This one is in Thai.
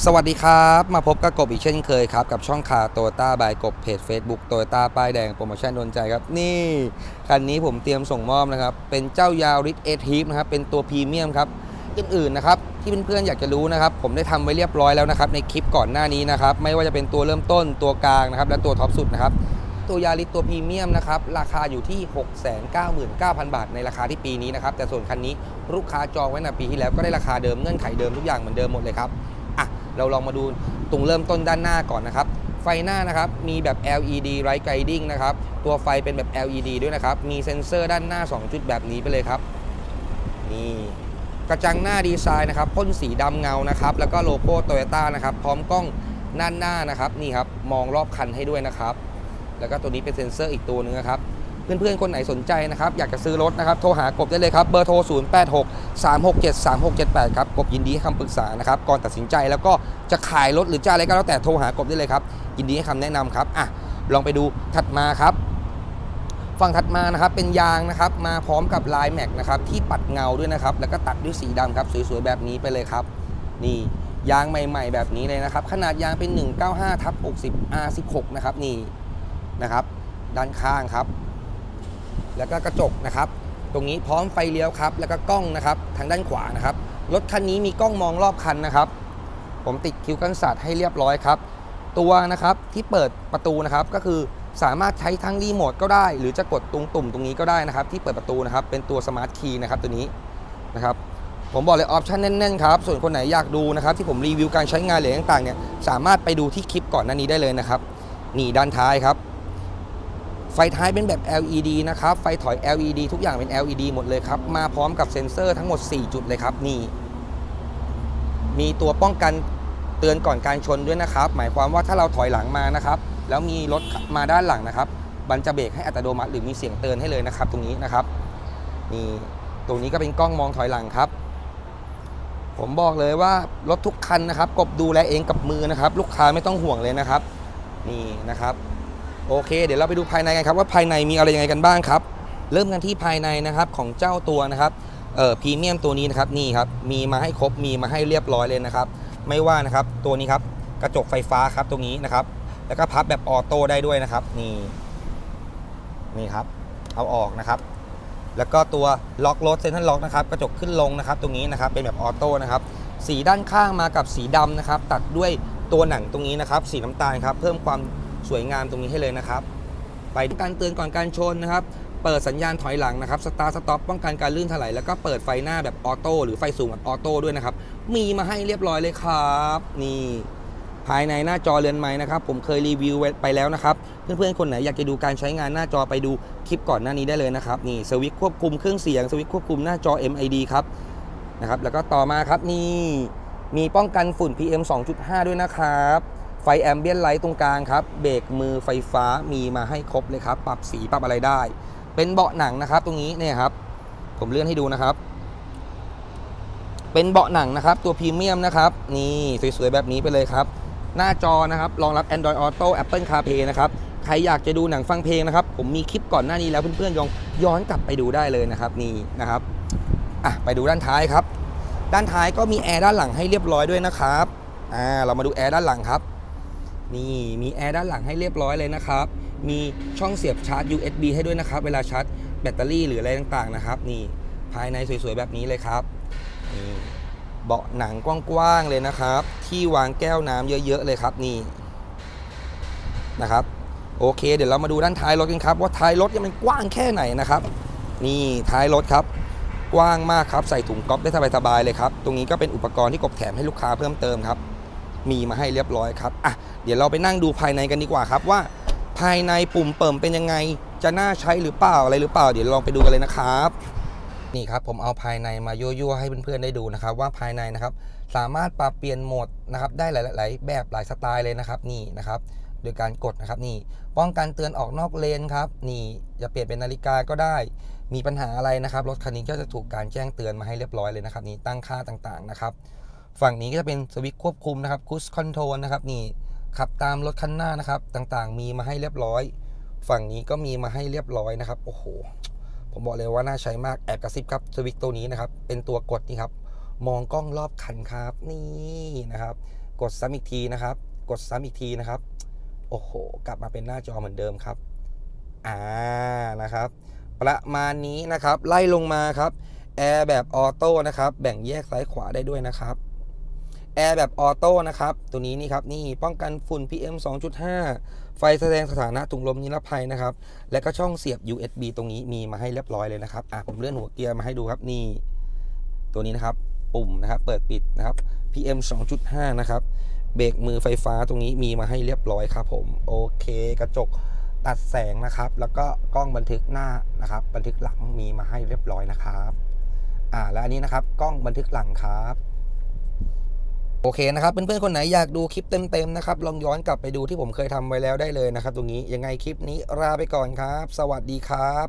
สวัสดีครับ มาพบกับกบอีกเช่นเคยครับ กับช่องคาโตต้าบายกบเพจ Facebook โตโยต้าป้ายแดงโปรโมชั่นโดนใจครับ นี่ คันนี้ผมเตรียมส่งมอบนะครับ เป็นเจ้ายาวริสเอทีฟนะครับ เป็นตัวพรีเมียมครับอื่นๆนะครับ ที่เพื่อนๆอยากจะรู้นะครับ ผมได้ทำไว้เรียบร้อยแล้วนะครับ ในคลิปก่อนหน้านี้นะครับ ไม่ว่าจะเป็นตัวเริ่มต้นตัวกลางนะครับ และตัวท็อปสุดนะครับตัวยาริสตัวพรีเมียมนะครับ ราคาอยู่ที่ 699,000 บาท ในราคาที่ปีนี้นะครับ แต่ส่วนคันนี้ลูกค้าจองไว้ในปีที่แล้วก็ได้ราคาเดิมเงื่อนไขเดิมทุกอย่างเหมือนเดิมหมดเลยครับ เราลองมาดูตรงเริ่มต้นด้านหน้าก่อนนะครับ ไฟหน้านะครับมีแบบ LED Light Guiding นะครับ ตัวไฟเป็นแบบ LED ด้วยนะครับ มีเซ็นเซอร์ด้านหน้า 2 จุดแบบนี้ไปเลยครับ นี่กระจังหน้าดีไซน์นะครับพ่นสีดำเงานะครับ แล้วก็โลโก้โตโยต้านะครับ พร้อมกล้องด้านหน้านะครับ นี่ครับ มองรอบคันให้ด้วยนะครับ แล้วก็ตัวนี้เป็นเซ็นเซอร์อีกตัวหนึงนะครับ เพื่อนๆ คนไหนสนใจนะครับ อยากจะซื้อรถนะครับ โทรหากบได้เลยครับ เบอร์โทร 086 367 3678 ครับ กบยินดีให้คำปรึกษานะครับ ก่อนตัดสินใจแล้วก็จะขายรถหรือจะอะไรก็แล้วแต่โทรหากบได้เลยครับ ยินดีให้คำแนะนำครับ อะ ลองไปดูถัดมาครับฝั่งถัดมานะครับเป็นยางนะครับมาพร้อมกับลายแม็กนะครับที่ปัดเงาด้วยนะครับ แล้วก็ตัดด้วยสีดำครับสวยๆแบบนี้ไปเลยครับนี่ยางใหม่ ๆ แบบนี้เลยนะครับ ขนาดยางเป็น 195ทับ60 R16 นะครับนี่นะครับ ด้านข้างครับ แล้วก็กระจกนะครับ ตรงนี้พร้อมไฟเลี้ยวครับ แล้วก็กล้องนะครับ ทางด้านขวานะครับ รถคันนี้มีกล้องมองรอบคันนะครับ ผมติดคิวกันศาสตร์ให้เรียบร้อยครับ ตัวนะครับที่เปิดประตูนะครับ ก็คือสามารถใช้ทั้งรีโมทก็ได้ หรือจะกดตรงตุ่มตรงนี้ก็ได้นะครับ ที่เปิดประตูนะครับ เป็นตัวสมาร์ทคีย์นะครับตัวนี้นะครับ ผมบอกเลยออปชันแน่นๆครับ ส่วนคนไหนอยากดูนะครับ ที่ผมรีวิวการใช้งานหรือต่างๆเนี่ย สามารถไปดูที่คลิปก่อนหน้านี้ได้เลยนะครับ นี่ด้านท้ายครับ ไฟท้ายเป็นแบบ LED นะครับ ไฟถอย LED ทุกอย่างเป็น LED หมดเลยครับ มาพร้อมกับเซ็นเซอร์ทั้งหมด 4 จุดเลยครับ นี่ มีตัวป้องกันเตือนก่อนการชนด้วยนะครับ หมายความว่าถ้าเราถอยหลังมานะครับ แล้วมีรถมาด้านหลังนะครับ บันจะเบรกให้อัตโนมัติหรือมีเสียงเตือนให้เลยนะครับ ตรงนี้นะครับ นี่ ตรงนี้ก็เป็นกล้องมองถอยหลังครับ ผมบอกเลยว่ารถทุกคันนะครับ กบดูแลเองกับมือนะครับ ลูกค้าไม่ต้องห่วงเลยนะครับ นี่นะครับ โอเค เดี๋ยวเราไปดูภายในกันครับว่าภายในมีอะไรยังไงกันบ้างครับ เริ่มกันที่ภายในนะครับของเจ้าตัวนะครับเอ่อพรีเมียมตัวนี้นะครับนี่ครับมีมาให้ครบมีมาให้เรียบร้อยเลยนะครับ ไม่ว่านะครับตัวนี้ครับกระจกไฟฟ้าครับตรงนี้นะครับ แล้วก็พับแบบออโต้ได้ด้วยนะครับนี่นี่ครับเอาออกนะครับ แล้วก็ตัวล็อกรถเซนทรัลล็อกนะครับกระจกขึ้นลงนะครับ ตรงนี้นะครับเป็นแบบออโต้นะครับ สีด้านข้างมากับสีดำนะครับ ตัดด้วยตัวหนังตรงนี้นะครับ สีน้ำตาลครับ เพิ่มความ สวยงามตรงนี้ให้เลยนะครับ ไปการเตือนก่อนการชนนะครับเปิดสัญญาณถอยหลังนะครับสตาร์สต็อปป้องกันการลื่นถลายแล้วก็เปิดไฟหน้าแบบออโต้หรือไฟสูงแบบออโต้ด้วยนะครับ มีมาให้เรียบร้อยเลยครับ นี่ภายในหน้าจอเรือนไม้นะครับ ผมเคยรีวิวไปแล้วนะครับ เพื่อนๆ คนไหนอยากจะดูการใช้งานหน้าจอไปดูคลิปก่อนหน้านี้ได้เลยนะครับ นี่สวิตช์ควบคุมเครื่องเสียงสวิตช์ควบคุมหน้าจอ MID ครับนะครับแล้วก็ต่อมาครับนี่มีป้องกันฝุ่น PM 2.5 ด้วยนะครับ ไฟแอมเบียนไลท์ตรงกลางครับ เบรกมือไฟฟ้ามีมาให้ครบเลยครับ ปรับสีปรับอะไรได้ เป็นเบาะหนังนะครับ ตรงนี้เนี่ยครับ ผมเลื่อนให้ดูนะครับ เป็นเบาะหนังนะครับ ตัวพรีเมียมนะครับ นี่สวยๆแบบนี้ไปเลยครับ หน้าจอนะครับ รองรับ Android Auto Apple CarPlay นะครับ ใครอยากจะดูหนังฟังเพลงนะครับ ผมมีคลิปก่อนหน้านี้แล้วเพื่อนๆยองย้อนกลับไปดูได้เลยนะครับ นี่นะครับ อะไปดูด้านท้ายครับ ด้านท้ายก็มีแอร์ด้านหลังให้เรียบร้อยด้วยนะครับ อ่า เรามาดูแอร์ด้านหลังครับ นี่มีแอร์ด้านหลังให้เรียบร้อยเลยนะครับ มีช่องเสียบชาร์จ USB ให้ด้วยนะครับ เวลาชาร์จแบตเตอรี่หรืออะไรต่างๆนะครับ นี่ภายในสวยๆแบบนี้เลยครับนี่เบาะหนังกว้างๆเลยนะครับ ที่วางแก้วน้ำเยอะ ๆ เลยครับนี่นะครับโอเค เดี๋ยวเรามาดูด้านท้ายรถกันครับ ว่าท้ายรถเนี่ยมันกว้างแค่ไหนนะครับ นี่ท้ายรถครับ กว้างมากครับใส่ถุงก๊อฟได้สบายๆเลยครับ ตรงนี้ก็เป็นอุปกรณ์ที่กบแถมให้ลูกค้าเพิ่มเติมครับ มีมาให้เรียบร้อยครับอะเดี๋ยวเราไปนั่งดูภายในกันดีกว่าครับว่า ภายในปุ่มเปิมเป็นยังไง จะน่าใช้หรือเปล่าอะไรหรือเปล่า เดี๋ยวลองไปดูกันเลยนะครับนี่ครับผมเอาภายในมายั่วๆให้เพื่อนๆได้ดูนะครับว่าภายในนะครับสามารถปรับเปลี่ยนโหมดนะครับได้หลายๆแบบหลายสไตล์เลยนะครับนี่นะครับโดยการกดนะครับนี่ป้องกันเตือนออกนอกเลนครับนี่จะเปลี่ยนเป็นนาฬิกาก็ได้ มีปัญหาอะไรนะครับรถคันนี้ก็จะถูกการแจ้งเตือนมาให้เรียบร้อยเลยนะครับนี่ตั้งค่าต่างๆนะครับ ฝั่งนี้ก็จะเป็นสวิตช์ควบคุมนะครับคูสคอนโทรลนะครับนี่ขับตามรถคันหน้านะครับ ต่างๆ มีมาให้เรียบร้อย ฝั่งนี้ก็มีมาให้เรียบร้อยนะครับ โอ้โห ผมบอกเลยว่าน่าใช้มากแอบกระซิบครับสวิตช์ตัวนี้นะครับ เป็นตัวกดนี่ครับ มองกล้องรอบคันครับนี่นะครับ กดซ้ำอีกทีนะครับ กดซ้ำอีกทีนะครับ โอ้โห กลับมาเป็นหน้าจอเหมือนเดิมครับอ่านะครับ ประมาณนี้นะครับ ไล่ลงมาครับแอร์แบบออโต้นะครับ แบ่งแยกซ้ายขวาได้ด้วยนะครับ แอร์แบบออโต้นะครับ ตัวนี้นี่ครับนี่ป้องกันฝุ่น PM 2.5 ไฟแสดงสถานะถุงลมนิรภัยนะครับ และก็ช่องเสียบ USB ตรงนี้มีมาให้เรียบร้อยเลยนะครับอะผมเลื่อนหัวเกียร์มาให้ดูครับนี่ ตัวนี้นะครับ ปุ่มนะครับ เปิดปิดนะครับ PM 2.5 นะครับเบรกมือไฟฟ้าตรงนี้มีมาให้เรียบร้อยครับ ผมโอเค กระจกตัดแสงนะครับ แล้วก็กล้องบันทึกหน้านะครับ บันทึกหลังมีมาให้เรียบร้อยนะครับ อ่าแล้วอันนี้นะครับ กล้องบันทึกหลังครับ โอเคนะครับเพื่อนๆคนไหนอยากดูคลิปเต็มๆนะครับลองย้อนกลับไปดูที่ผมเคยทำไว้แล้วได้เลยนะครับตรงนี้ยังไงคลิปนี้ลาไปก่อนครับ สวัสดีครับ